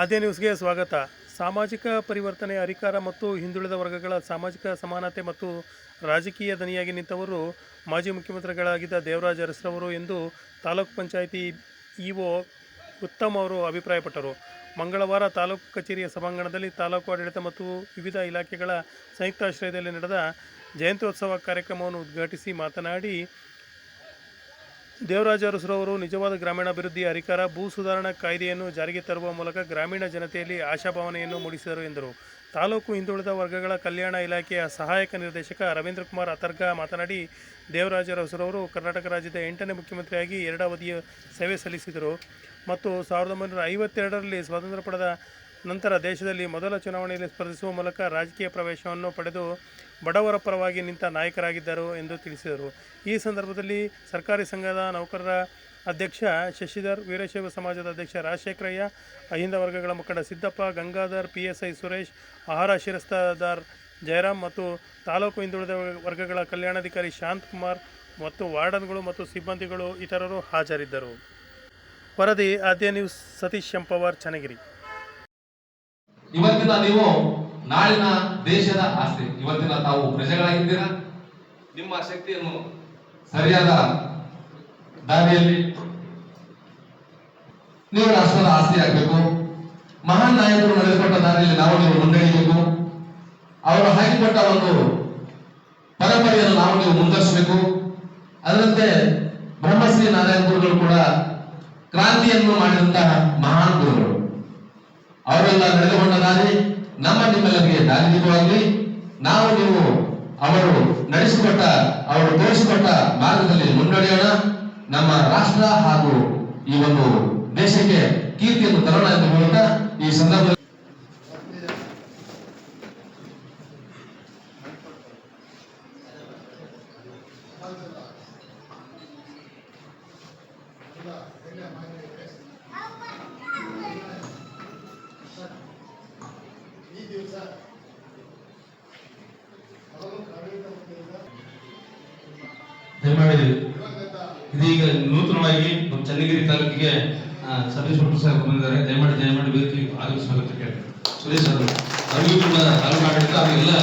ಆದ್ಯ ನ್ಯೂಸ್ಗೆ ಸ್ವಾಗತ. ಸಾಮಾಜಿಕ ಪರಿವರ್ತನೆ, ಅಧಿಕಾರ ಮತ್ತು ಹಿಂದುಳಿದ ವರ್ಗಗಳ ಸಾಮಾಜಿಕ ಸಮಾನತೆ ಮತ್ತು ರಾಜಕೀಯ ದನಿಯಾಗಿ ನಿಂತವರು ಮಾಜಿ ಮುಖ್ಯಮಂತ್ರಿಗಳಾಗಿದ್ದ ದೇವರಾಜ ಅರಸರವರು ಎಂದು ತಾಲೂಕು ಪಂಚಾಯಿತಿ ಇಒ ಉತ್ತಮ್ ಅವರು ಅಭಿಪ್ರಾಯಪಟ್ಟರು. ಮಂಗಳವಾರ ತಾಲೂಕು ಕಚೇರಿಯ ಸಭಾಂಗಣದಲ್ಲಿ ತಾಲೂಕು ಆಡಳಿತ ಮತ್ತು ವಿವಿಧ ಇಲಾಖೆಗಳ ಸಂಯುಕ್ತಾಶ್ರಯದಲ್ಲಿ ನಡೆದ ಜಯಂತ್ಯೋತ್ಸವ ಕಾರ್ಯಕ್ರಮವನ್ನು ಉದ್ಘಾಟಿಸಿ ಮಾತನಾಡಿ ದೇವರಾಜ ಅರಸುರವರು ನಿಜವಾದ ಗ್ರಾಮೀಣಾಭಿವೃದ್ಧಿ ಅಧಿಕಾರ, ಭೂ ಸುಧಾರಣಾ ಕಾಯ್ದೆಯನ್ನು ಜಾರಿಗೆ ತರುವ ಮೂಲಕ ಗ್ರಾಮೀಣ ಜನತೆಯಲ್ಲಿ ಆಶಾಭಾವನೆಯನ್ನು ಮೂಡಿಸಿದರು ಎಂದರು. ತಾಲೂಕು ಹಿಂದುಳಿದ ವರ್ಗಗಳ ಕಲ್ಯಾಣ ಇಲಾಖೆಯ ಸಹಾಯಕ ನಿರ್ದೇಶಕ ರವೀಂದ್ರ ಕುಮಾರ್ ಅತರ್ಗ ಮಾತನಾಡಿ ದೇವರಾಜ ಅರಸುರವರು ಕರ್ನಾಟಕ ರಾಜ್ಯದ ಎಂಟನೇ ಮುಖ್ಯಮಂತ್ರಿಯಾಗಿ ಎರಡು ಅವಧಿಯ ಸೇವೆ ಸಲ್ಲಿಸಿದರು. ಮತ್ತು ಸಾವಿರದ ಒಂಬೈನೂರ ಐವತ್ತೆರಡರಲ್ಲಿ ಸ್ವಾತಂತ್ರ್ಯ ಪಡೆದ ನಂತರ ದೇಶದಲ್ಲಿ ಮೊದಲ ಚುನಾವಣೆಯಲ್ಲಿ ಸ್ಪರ್ಧಿಸುವ ಮೂಲಕ ರಾಜಕೀಯ ಪ್ರವೇಶವನ್ನು ಪಡೆದು ಬಡವರ ಪರವಾಗಿ ನಿಂತ ನಾಯಕರಾಗಿದ್ದರು ಎಂದು ತಿಳಿಸಿದರು. ಈ ಸಂದರ್ಭದಲ್ಲಿ ಸರ್ಕಾರಿ ಸಂಘದ ನೌಕರರ ಅಧ್ಯಕ್ಷ ಶಶಿಧರ್, ವೀರಶೈವ ಸಮಾಜದ ಅಧ್ಯಕ್ಷ ರಾಜಶೇಖರಯ್ಯ, ಅಹಿಂದ ವರ್ಗಗಳ ಮುಖಂಡ Siddappa, Gangadhar P S I Suresh, ಆಹಾರ ಶಿರಸ್ತಾದಾರ್ ಜಯರಾಮ್ ಮತ್ತು ತಾಲೂಕು ಹಿಂದುಳಿದ ವರ್ಗಗಳ ಕಲ್ಯಾಣಾಧಿಕಾರಿ ಶಾಂತಕುಮಾರ್ ಮತ್ತು ವಾರ್ಡನ್ಗಳು ಮತ್ತು ಸಿಬ್ಬಂದಿಗಳು ಇತರರು ಹಾಜರಿದ್ದರು. ವರದಿ, ಆದ್ಯ ನ್ಯೂಸ್ ಸತೀಶ್ ಶಂಪವಾರ್ ಚನ್ನಗಿರಿ. ಇವತ್ತಿನ ನೀವು ನಾಳಿನ ದೇಶದ ಆಸ್ತಿ. ಇವತ್ತಿನ ತಾವು ಪ್ರಜೆಗಳಾಗಿದ್ದೀರಾ? ನಿಮ್ಮ ಶಕ್ತಿಯನ್ನು ಸರಿಯಾದ ದಾರಿಯಲ್ಲಿ ನೀವು ರಾಷ್ಟ್ರದ ಆಸ್ತಿ ಆಗಬೇಕು. ಮಹಾನ್ ನಾಯಕರು ನಡೆದುಕೊಟ್ಟ ದಾರಿಯಲ್ಲಿ ನಾವು ನೀವು ಮುನ್ನಡೆಯಬೇಕು ಅವರು ಹಾಕಿಕೊಟ್ಟ ಒಂದು ಪರಂಪರೆಯನ್ನು ನಾವು ನೀವು ಮುಂದುವರಿಸಬೇಕು. ಅದರಂತೆ ಬ್ರಹ್ಮಶ್ರೀ ನಾರಾಯಣ ಗುರುಗಳು ಕೂಡ ಕ್ರಾಂತಿಯನ್ನು ಮಾಡಿದಂತಹ ಮಹಾನ್ ಗುರುಗಳು. ಅವರೆಲ್ಲ ನಡೆದುಕೊಂಡ ದಾರಿ ನಮ್ಮ ನಿಮ್ಮೆಲ್ಲರಿಗೆ ದಾರಿದೀಪವಾಗಲಿ. ನಾವು ನೀವು ಅವರು ನಡೆಸಿಕೊಟ್ಟ, ಅವರು ತೋರಿಸಿಕೊಟ್ಟ ಮಾರ್ಗದಲ್ಲಿ ಮುನ್ನಡೆಯೋಣ. ನಮ್ಮ ರಾಷ್ಟ್ರ ಹಾಗೂ ಈ ಒಂದು ದೇಶಕ್ಕೆ ಕೀರ್ತಿಯನ್ನು ತರೋಣ ಎಂದು ಹೇಳುತ್ತಾ ಈ ಸಂದರ್ಭದಲ್ಲಿ ದಯಮಾಡಿ ಇದೀಗ ನೂತನವಾಗಿ ನಮ್ಮ ಚನ್ನಗಿರಿ ತಾಲೂಕಿಗೆ ಸಬ್ ಇನ್ಸ್ಪೆಕ್ಟರ್ ಸರ್ ಬಂದಿದ್ದಾರೆ. ದಯಮಾಡಿ ದಯಮಾಡಿ ವೇದಿಕೆಗೆ ಆಗಮಿಸಬೇಕು ಕೇಳಿ ಸುರೇಶ್ ಅವರು ಅವರಿಗೂ ಕೂಡ ತಾಲೂಕು ಆಡಳಿತ ಅವರಿಗೆಲ್ಲ